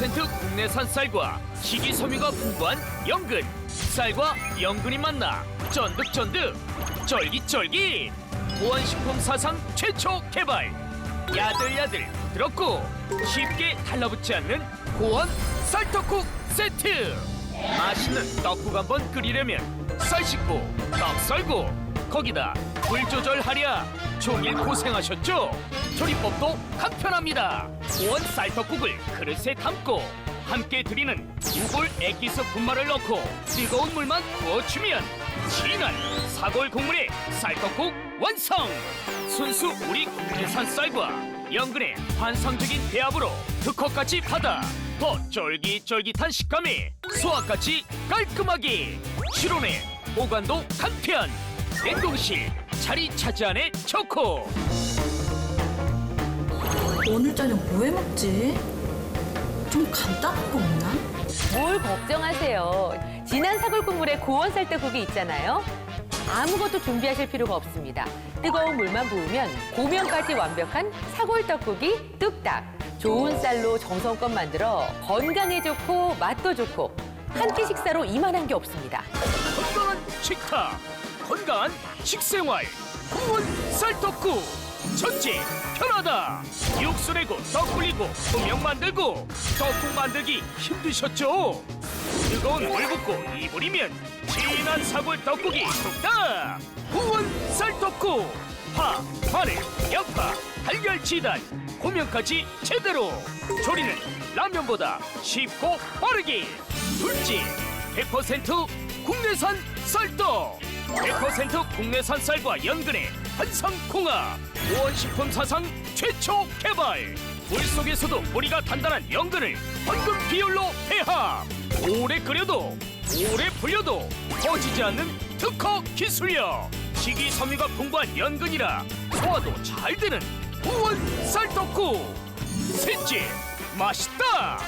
100% 국내산 쌀과 식이섬유가 풍부한 연근. 쌀과 연근이 만나 쫀득쫀득. 쫄깃쫄깃. 보안식품 사상 최초 개발. 야들야들 부드럽고 쉽게 달라붙지 않는 고원 쌀떡국 세트. 맛있는 떡국 한번 끓이려면 쌀 씻고 떡 썰고 거기다 불 조절하랴 종일 고생하셨죠? 조리법도 간편합니다 고원 쌀떡국을 그릇에 담고 함께 드리는 우골 액기스 분말을 넣고 뜨거운 물만 부어주면 진한 사골 국물의 쌀떡국 완성! 순수 우리 국내산 쌀과 연근의 환상적인 배합으로 특허까지 받아 더 쫄깃쫄깃한 식감에 소화까지 깔끔하게 실온에 보관도 간편 냉동실 자리 차지하네 좋고 오늘 저녁 뭐 해 먹지? 좀 간단한 거 없나? 뭘 걱정하세요. 진한 사골 국물에 고원 쌀떡국이 있잖아요. 아무것도 준비하실 필요가 없습니다. 뜨거운 물만 부으면 고명까지 완벽한 사골 떡국이 뚝딱. 좋은 쌀로 정성껏 만들어 건강에 좋고 맛도 좋고 한 끼 식사로 이만한 게 없습니다. 건강한 식탁 건강한 식생활 구운 쌀떡국 첫째 편하다. 육수 내고 떡 굴리고 분명 만들고 떡국 만들기 힘드셨죠? 뜨거운 물 붓고 이불이면 진한 사골 떡국이 뚝딱 구운 쌀떡국 파, 마늘, 양파, 달걀 지단 고명까지 제대로. 조리는 라면보다 쉽고 빠르게 둘째 100% 국내산 쌀떡 100% 국내산 쌀과 연근의 한상콩합 보원식품 사상 최초 개발. 물속에서도 뿌리가 단단한 연근을 황금 비율로 배합. 오래 끓여도 오래 불려도 터지지 않는 특허 기술력. 식이섬유가 풍부한 연근이라 소화도 잘 되는 보원 쌀떡국. 셋째 맛있다!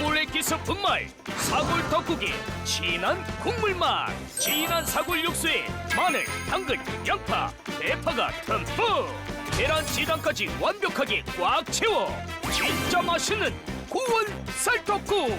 우골레 기스 분말 사골 떡국에 진한 국물 맛 진한 사골 육수에 마늘, 당근, 양파, 대파가 듬뿍! 계란 지단까지 완벽하게 꽉 채워 진짜 맛있는 고운 쌀떡국!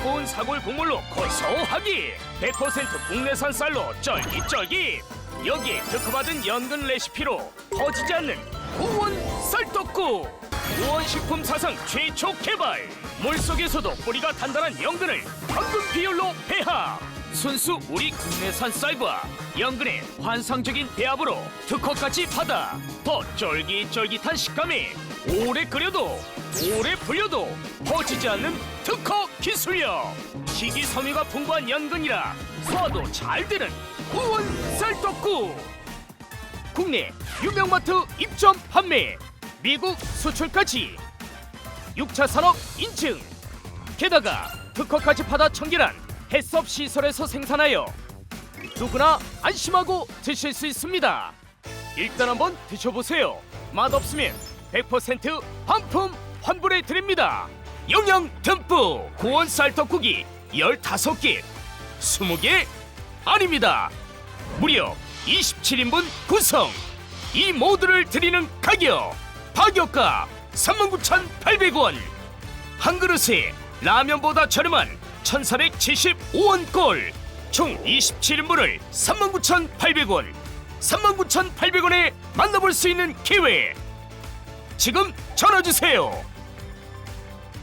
고운 사골 국물로 고소하게 100% 국내산 쌀로 쫄깃쫄깃! 여기에 특허받은 연근 레시피로 터지지 않는 고운 쌀떡국 우원식품 사상 최초 개발. 물속에서도 뿌리가 단단한 연근을 황금 비율로 배합. 순수 우리 국내산 쌀과 연근의 환상적인 배합으로 특허까지 받아 더 쫄깃쫄깃한 식감에 오래 끓여도 오래 불려도 퍼지지 않는 특허 기술력. 식이섬유가 풍부한 연근이라 소화도 잘 되는 구운 쌀떡국. 국내 유명마트 입점 판매 미국 수출까지. 6차 산업 인증. 게다가 특허까지 받아 청결한 해썹 시설에서 생산하여 누구나 안심하고 드실 수 있습니다. 일단 한번 드셔보세요. 맛없으면 100% 반품 환불해 드립니다. 영양 듬뿍. 고원 쌀떡국이 15개. 20개 아닙니다. 무려 27인분 구성. 이 모두를 드리는 가격 파격가 39,800원. 한 그릇에 라면보다 저렴한 1,475원꼴. 총 27인분을 39,800원. 39,800원에 만나볼 수 있는 기회. 지금 전화 주세요